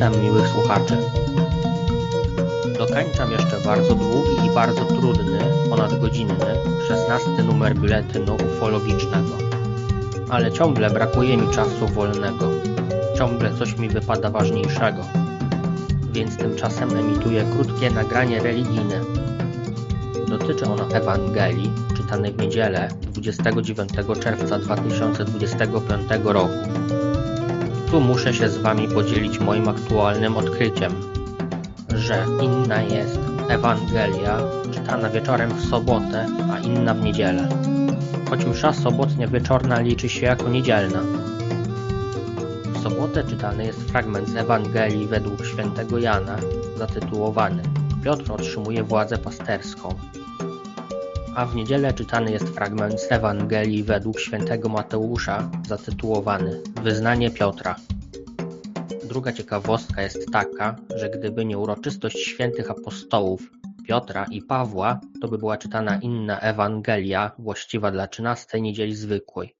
Witam miłych słuchaczy. Dokańczam jeszcze bardzo długi i bardzo trudny, ponadgodzinny, szesnasty numer biuletynu ufologicznego. Ale ciągle brakuje mi czasu wolnego. Ciągle coś mi wypada ważniejszego. Więc tymczasem emituję krótkie nagranie religijne. Dotyczy ono Ewangelii, czytanej w niedzielę 29 czerwca 2025 roku. Tu muszę się z Wami podzielić moim aktualnym odkryciem, że inna jest Ewangelia czytana wieczorem w sobotę, a inna w niedzielę. Choć msza sobotnia wieczorna liczy się jako niedzielna. W sobotę czytany jest fragment z Ewangelii według świętego Jana, zatytułowany Piotr otrzymuje władzę pasterską. A w niedzielę czytany jest fragment z Ewangelii według świętego Mateusza, zatytułowany Wyznanie Piotra. Druga ciekawostka jest taka, że gdyby nie uroczystość świętych apostołów Piotra i Pawła, to by była czytana inna Ewangelia właściwa dla trzynastej niedzieli zwykłej.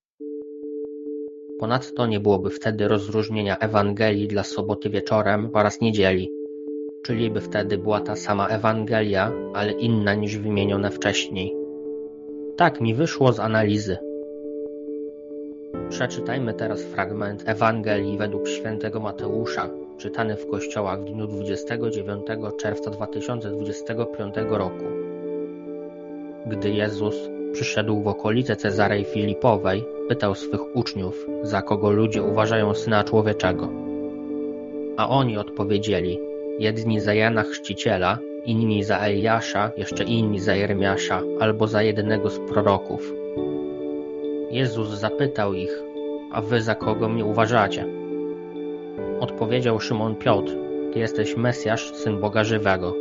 Ponadto nie byłoby wtedy rozróżnienia Ewangelii dla soboty wieczorem oraz niedzieli, czyli by wtedy była ta sama Ewangelia, ale inna niż wymienione wcześniej. Tak mi wyszło z analizy. Przeczytajmy teraz fragment Ewangelii według świętego Mateusza, czytany w kościołach w dniu 29 czerwca 2025 roku. Gdy Jezus przyszedł w okolice Cezarei Filipowej, pytał swych uczniów, za kogo ludzie uważają Syna Człowieczego. A oni odpowiedzieli, jedni za Jana Chrzciciela, inni za Eliasza, jeszcze inni za Jeremiasza, albo za jednego z proroków. Jezus zapytał ich, a wy za kogo mnie uważacie? Odpowiedział Szymon Piotr, ty jesteś Mesjasz, Syn Boga Żywego.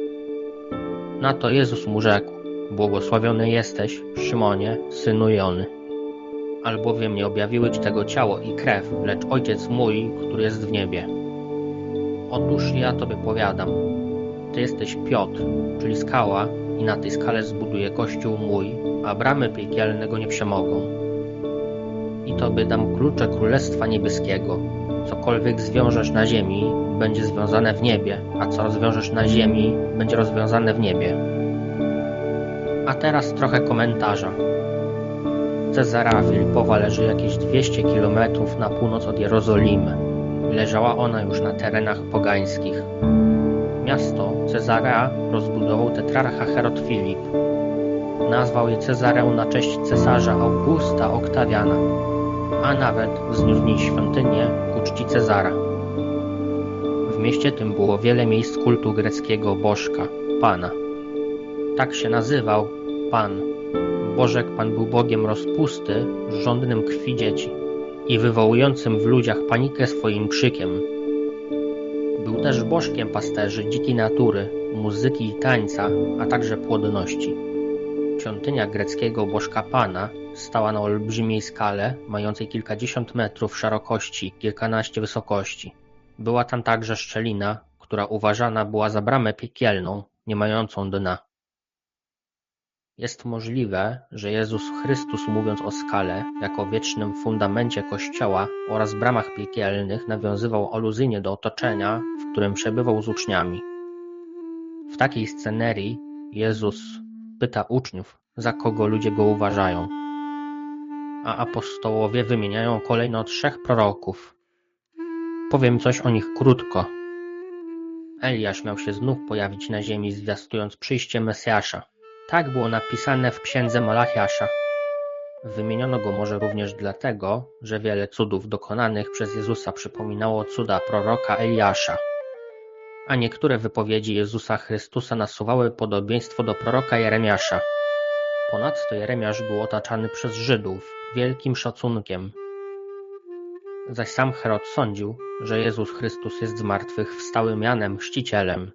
Na to Jezus mu rzekł, błogosławiony jesteś, Szymonie, synu Jony. Albowiem nie objawiły ci tego ciało i krew, lecz Ojciec mój, który jest w niebie. Otóż ja tobie powiadam, ty jesteś Piotr, czyli skała, i na tej skale zbuduję kościół mój, a bramy piekielne go nie przemogą. I tobie dam klucze Królestwa Niebieskiego. Cokolwiek zwiążesz na ziemi, będzie związane w niebie, a co rozwiążesz na ziemi, będzie rozwiązane w niebie. A teraz trochę komentarza. Cezara Filipowa leży jakieś 200 km na północ od Jerozolimy. Leżała ona już na terenach pogańskich. Miasto Cezarea rozbudował tetrarcha Herod Filip. Nazwał je Cezareą na cześć cesarza Augusta Oktawiana, a nawet wzniósł w niej świątynię ku czci Cezara. W mieście tym było wiele miejsc kultu greckiego bożka, Pana. Tak się nazywał Pan. Bożek Pan był Bogiem rozpusty, żądnym krwi dzieci i wywołującym w ludziach panikę swoim krzykiem. Też bożkiem pasterzy dzikiej natury, muzyki i tańca, a także płodności. Świątynia greckiego bożka Pana stała na olbrzymiej skale, mającej kilkadziesiąt metrów szerokości, kilkanaście wysokości. Była tam także szczelina, która uważana była za bramę piekielną, nie mającą dna. Jest możliwe, że Jezus Chrystus mówiąc o skale jako wiecznym fundamencie Kościoła oraz bramach piekielnych nawiązywał aluzyjnie do otoczenia, w którym przebywał z uczniami. W takiej scenerii Jezus pyta uczniów, za kogo ludzie go uważają. A apostołowie wymieniają kolejno trzech proroków. Powiem coś o nich krótko. Eliasz miał się znów pojawić na ziemi, zwiastując przyjście Mesjasza. Tak było napisane w księdze Malachiasza. Wymieniono go może również dlatego, że wiele cudów dokonanych przez Jezusa przypominało cuda proroka Eliasza. A niektóre wypowiedzi Jezusa Chrystusa nasuwały podobieństwo do proroka Jeremiasza. Ponadto Jeremiasz był otaczany przez Żydów wielkim szacunkiem. Zaś sam Herod sądził, że Jezus Chrystus jest z martwych wstałym Janem Chrzcicielem.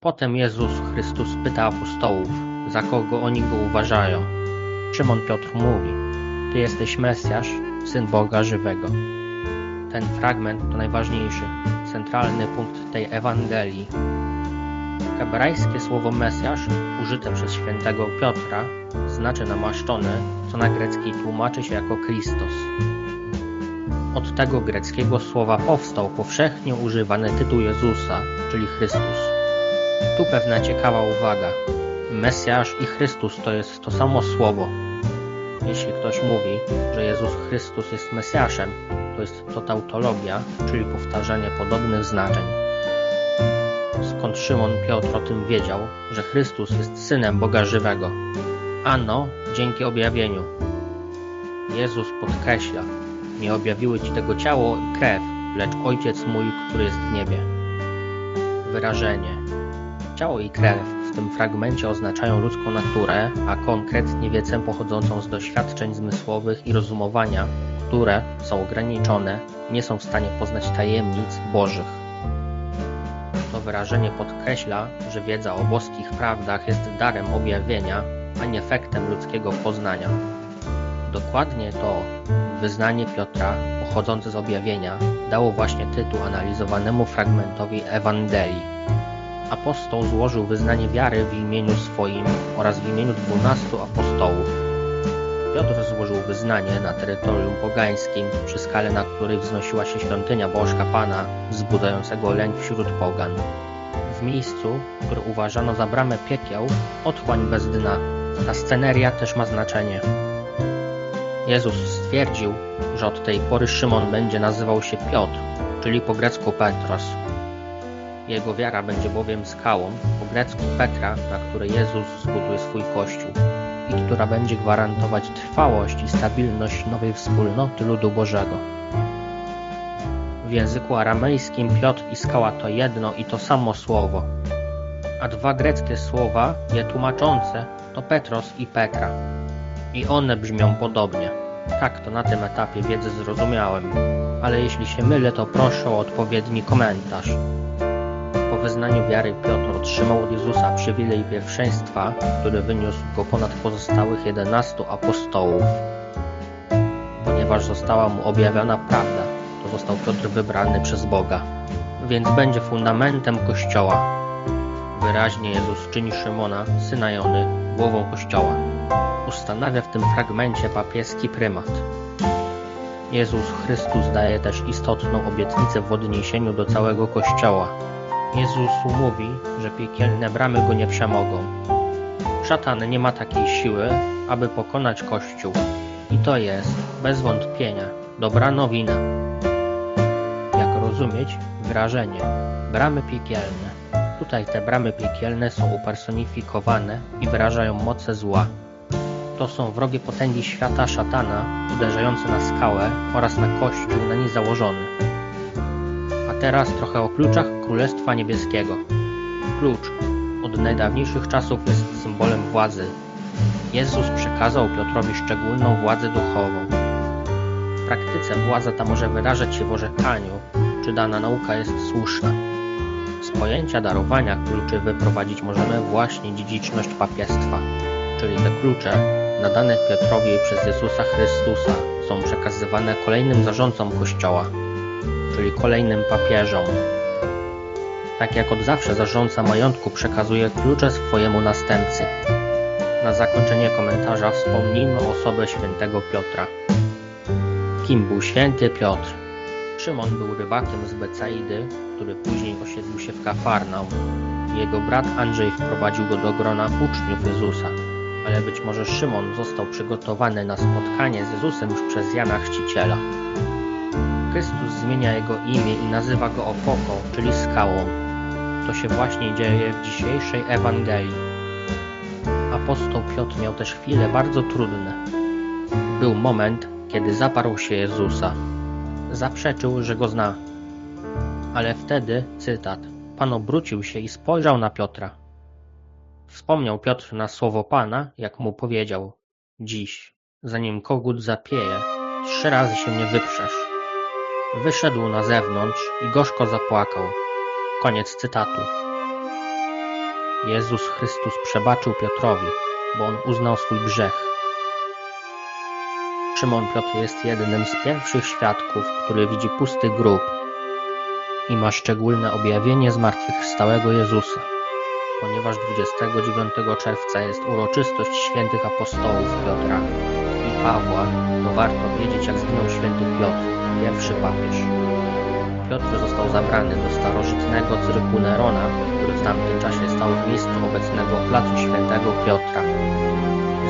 Potem Jezus Chrystus pyta apostołów, za kogo oni go uważają. Szymon Piotr mówi, Ty jesteś Mesjasz, Syn Boga Żywego. Ten fragment to najważniejszy, centralny punkt tej Ewangelii. Hebrajskie słowo Mesjasz, użyte przez świętego Piotra, znaczy namaszczony, co na grecki tłumaczy się jako Christos. Od tego greckiego słowa powstał powszechnie używany tytuł Jezusa, czyli Chrystus. Tu pewna ciekawa uwaga. Mesjasz i Chrystus to jest to samo słowo. Jeśli ktoś mówi, że Jezus Chrystus jest Mesjaszem, to jest to tautologia, czyli powtarzanie podobnych znaczeń. Skąd Szymon Piotr o tym wiedział, że Chrystus jest Synem Boga Żywego? Ano, dzięki objawieniu. Jezus podkreśla, nie objawiły Ci tego ciało i krew, lecz Ojciec mój, który jest w niebie. Wyrażenie. Ciało i krew w tym fragmencie oznaczają ludzką naturę, a konkretnie wiedzę pochodzącą z doświadczeń zmysłowych i rozumowania, które są ograniczone, nie są w stanie poznać tajemnic Bożych. To wyrażenie podkreśla, że wiedza o boskich prawdach jest darem objawienia, a nie efektem ludzkiego poznania. Dokładnie to wyznanie Piotra, pochodzące z objawienia, dało właśnie tytuł analizowanemu fragmentowi Ewangelii. Apostoł złożył wyznanie wiary w imieniu swoim oraz w imieniu dwunastu apostołów. Piotr złożył wyznanie na terytorium pogańskim, przy skale na której wznosiła się świątynia Bożka Pana, wzbudzającego lęk wśród pogan. W miejscu, które uważano za bramę piekieł, otchłań bez dna. Ta sceneria też ma znaczenie. Jezus stwierdził, że od tej pory Szymon będzie nazywał się Piotr, czyli po grecku Petros. Jego wiara będzie bowiem skałą, po grecku Petra, na której Jezus zbuduje swój Kościół i która będzie gwarantować trwałość i stabilność nowej wspólnoty ludu Bożego. W języku aramejskim Piotr i skała to jedno i to samo słowo, a dwa greckie słowa je tłumaczące to Petros i Petra. I one brzmią podobnie. Tak to na tym etapie wiedzy zrozumiałem, ale jeśli się mylę, to proszę o odpowiedni komentarz. Po wyznaniu wiary Piotr otrzymał od Jezusa przywilej pierwszeństwa, który wyniósł go ponad pozostałych jedenastu apostołów. Ponieważ została mu objawiona prawda, to został Piotr wybrany przez Boga, więc będzie fundamentem Kościoła. Wyraźnie Jezus czyni Szymona, syna Jony, głową Kościoła. Ustanawia w tym fragmencie papieski prymat. Jezus Chrystus daje też istotną obietnicę w odniesieniu do całego Kościoła. Jezus mówi, że piekielne bramy go nie przemogą. Szatan nie ma takiej siły, aby pokonać Kościół. I to jest, bez wątpienia, dobra nowina. Jak rozumieć wyrażenie bramy piekielne? Tutaj te bramy piekielne są upersonifikowane i wyrażają moce zła. To są wrogie potęgi świata szatana, uderzające na skałę oraz na kościół na nie założony. Teraz trochę o kluczach Królestwa Niebieskiego. Klucz od najdawniejszych czasów jest symbolem władzy. Jezus przekazał Piotrowi szczególną władzę duchową. W praktyce władza ta może wyrażać się w orzekaniu, czy dana nauka jest słuszna. Z pojęcia darowania kluczy wyprowadzić możemy właśnie dziedziczność papiestwa, czyli te klucze nadane Piotrowi przez Jezusa Chrystusa są przekazywane kolejnym zarządcom Kościoła, czyli kolejnym papieżom. Tak jak od zawsze zarządca majątku przekazuje klucze swojemu następcy. Na zakończenie komentarza wspomnijmy osobę świętego Piotra. Kim był święty Piotr? Szymon był rybakiem z Becaidy, który później osiedlił się w Kafarnaum. Jego brat Andrzej wprowadził go do grona uczniów Jezusa, ale być może Szymon został przygotowany na spotkanie z Jezusem już przez Jana Chrzciciela. Chrystus zmienia jego imię i nazywa go opoką, czyli skałą. To się właśnie dzieje w dzisiejszej Ewangelii. Apostoł Piotr miał też chwile bardzo trudne. Był moment, kiedy zaparł się Jezusa. Zaprzeczył, że go zna. Ale wtedy, cytat, Pan obrócił się i spojrzał na Piotra. Wspomniał Piotr na słowo Pana, jak mu powiedział: Dziś, zanim kogut zapieje, trzy razy się mnie wyprzesz. Wyszedł na zewnątrz i gorzko zapłakał. Koniec cytatu. Jezus Chrystus przebaczył Piotrowi, bo on uznał swój grzech. Szymon Piotr jest jednym z pierwszych świadków, który widzi pusty grób i ma szczególne objawienie zmartwychwstałego Jezusa. Ponieważ 29 czerwca jest uroczystość świętych apostołów Piotra i Pawła, to warto wiedzieć, jak zginął święty Piotr. Pierwszy papież. Piotr został zabrany do starożytnego cyrku Nerona, który w tamtym czasie stał w miejscu obecnego placu Świętego Piotra.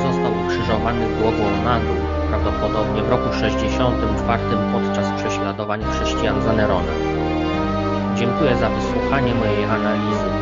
Został ukrzyżowany głową na dół, prawdopodobnie w roku 64 podczas prześladowań chrześcijan za Nerona. Dziękuję za wysłuchanie mojej analizy.